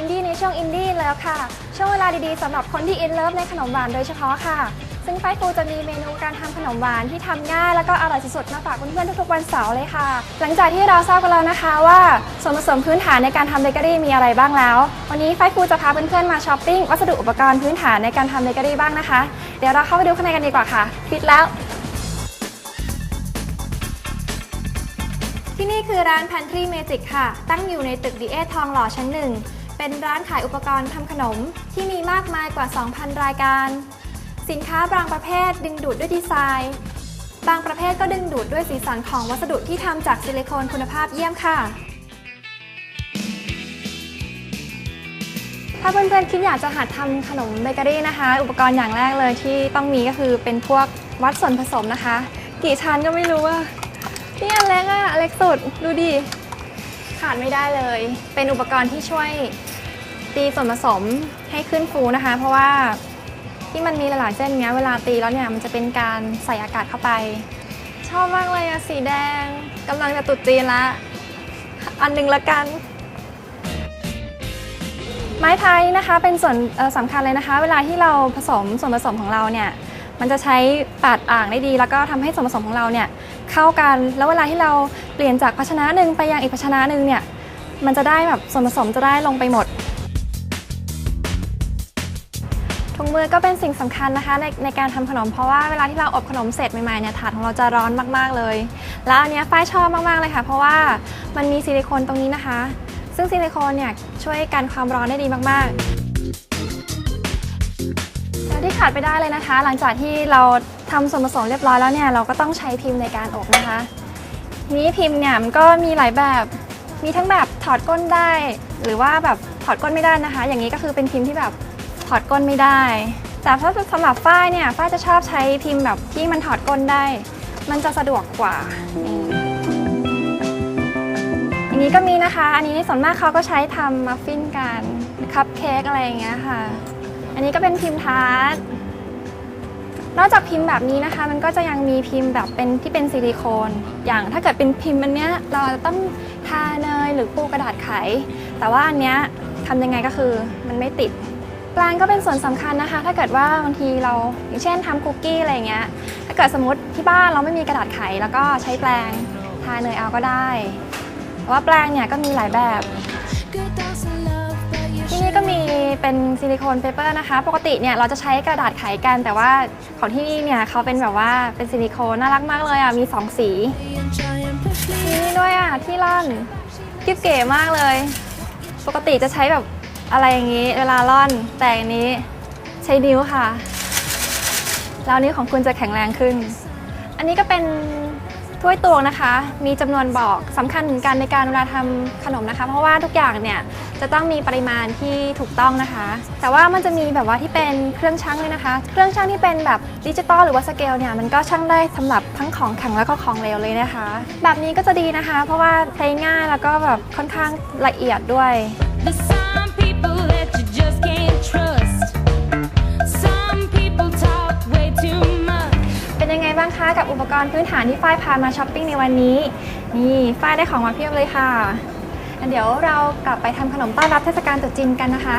ินดี้ในช่วงอินดี้แล้วค่ะ ช่วงเวลาดีๆสำหรับคนที่อินเลิฟในขนมหวานโดยเฉพาะค่ะ ซึ่งไฟฟูจะมีเมนูการทำขนมหวานที่ทำง่ายแล้วก็อร่อยสุดๆมาฝากเพื่อนๆทุกๆวันเสาร์เลยค่ะ หลังจากที่เราทราบกันแล้วนะคะว่าส่วนผสมพื้นฐานในการทำเบเกอรี่มีอะไรบ้างแล้ว วันนี้ไฟฟูจะพาเพื่อนๆมาช้อปปิ้งวัสดุอุปกรณ์พื้นฐานในการทำเบเกอรี่บ้างนะคะ เดี๋ยวเราเข้าไปดูข้างในกันดีกว่าค่ะปิดแล้วที่นี่คือร้าน Pantry Magic ค่ะ ตั้งอยู่ในตึกดีเอททองหล่อชั้นหนึ่ง เป็นร้านขายอุปกรณ์ทำขนมที่มีมากมายกว่า 2,000 รายการ สินค้าบางประเภทดึงดูดด้วยดีไซน์ บางประเภทก็ดึงดูดด้วยสีสันของวัสดุที่ทำจากซิลิโคนคุณภาพเยี่ยมค่ะ ถ้าเพื่อนๆคิดอยากจะหัดทำขนมเบเกอรี่นะคะ อุปกรณ์อย่างแรกเลยที่ต้องมีก็คือเป็นพวกวัดส่วนผสมนะคะ กี่ชั้นก็ไม่รู้ว่านี่อันเล็กอะเล็กสุดดูดิขาดไม่ได้เลย เป็นอุปกรณ์ที่ช่วย ตีส่วนผสมให้ขึ้นฟูนะคะ เพราะว่าที่มันมีหลายๆเส้นเนี้ยเวลาตีแล้วเนี่ยมันจะเป็นการใส่อากาศเข้าไป ชอบมากเลยอะสีแดงกำลังจะตุดจีนละอันหนึงละกัน ไม้พายนะคะเป็นส่วนสำคัญเลยนะคะ เวลาที่เราผสมส่วนผสมของเราเนี่ยมันจะใช้ปาดอ่างได้ดี แล้วก็ทำให้ส่วนผสมของเราเนี่ยเข้ากัน แล้วเวลาที่เราเปลี่ยนจากภาชนะหนึ่งไปยังอีกภาชนะหนึ่งเนี่ยมันจะได้แบบส่วนผสมจะได้ลงไปหมด ถุงมือก็เป็นสิ่งสำคัญนะคะในในการทำขนมเพราะว่าเวลาที่เราอบขนมเสร็จใหม่ๆเนี่ยถาดของเราจะร้อนมากๆเลย แล้วอันนี้ฝ้ายชอบมากๆเลยค่ะ เพราะว่ามันมีซิลิโคนตรงนี้นะคะ ซึ่งซิลิโคนเนี่ยช่วยกันความร้อนได้ดีมากๆแล้วที่ขาดไปได้เลยนะคะ หลังจากที่เราทำส่วนผสมเรียบร้อยแล้วเนี่ยเราก็ต้องใช้พิมพ์ในการอบนะคะทีนี้พิมพ์เนี่ยมันก็มีหลายแบบมีทั้งแบบถอดก้นได้ หรือว่าแบบถอดก้นไม่ได้นะคะ อย่างนี้ก็คือเป็นพิมพ์ที่แบบ ถอดก้นไม่ได้แต่ถ้าสำหรับฝ้ายเนี่ยฝ้ายจะชอบใช้พิมพ์แบบที่มันถอดก้นได้ มันจะสะดวกกว่านี่อันนี้ก็มีนะคะ อันนี้ส่วนมากเขาก็ใช้ทำมัฟฟินกันคัพเค้กอะไรอย่างเงี้ยค่ะ อันนี้ก็เป็นพิมพ์ทาร์ตนอกจากพิมพ์แบบนี้นะคะ มันก็จะยังมีพิมพ์แบบเป็นที่เป็นซิลิโคน อย่างถ้าเกิดเป็นพิมพ์อันเนี้ยเราจะต้องทาเนยหรือปูกระดาษไข แต่ว่าอันเนี้ยทำยังไงก็คือมันไม่ติด แปลงก็เป็นส่วนสำคัญนะคะ ถ้าเกิดว่าบางทีเราอย่างเช่นทำคุกกี้อะไรเงี้ยถ้าเกิดสมมติที่บ้านเราไม่มีกระดาษไข แล้วก็ใช้แปลงทาเนยเอาก็ได้แต่ว่าแปลงเนี่ยก็มีหลายแบบ ที่นี่ก็มีเป็นซิลิโคนเปเปอร์นะคะ ปกติเนี่ยเราจะใช้กระดาษไขกัน แต่ว่าของที่นี่เนี่ยเขาเป็นแบบว่าเป็นซิลิโคนน่ารักมากเลยอะมี 2 สีมีนี่ด้วยอะที่ร่อนกิ๊บเก๋มากเลย ปกติจะใช้แบบ อะไรอย่างนี้เวลาร่อนแต่อันนี้ใช้นิ้วค่ะ แล้วนิ้วของคุณจะแข็งแรงขึ้น อันนี้ก็เป็นถ้วยตวงนะคะ มีจำนวนบอกสำคัญเหมือนกันในการเวลาทำขนมนะคะ เพราะว่าทุกอย่างเนี่ยจะต้องมีปริมาณที่ถูกต้องนะคะ แต่ว่ามันจะมีแบบว่าที่เป็นเครื่องชั่งเลยนะคะ เครื่องชั่งที่เป็นแบบดิจิตอลหรือว่าสเกลเนี่ยมันก็ชั่งได้สำหรับทั้งของแข็งแล้วก็ของเหลวเลยนะคะ แบบนี้ก็จะดีนะคะ เพราะว่าใช้ง่ายแล้วก็แบบค่อนข้างละเอียดด้วย ปกรณ์พื้นฐานที่ฝ้ายพามาช้อปปิ้งในวันนี้ นี่ฝ้ายได้ของมาเพียบเลยค่ะ เดี๋ยวเรากลับไปทำขนมต้อนรับเทศกาลตรุษจีนกันนะคะ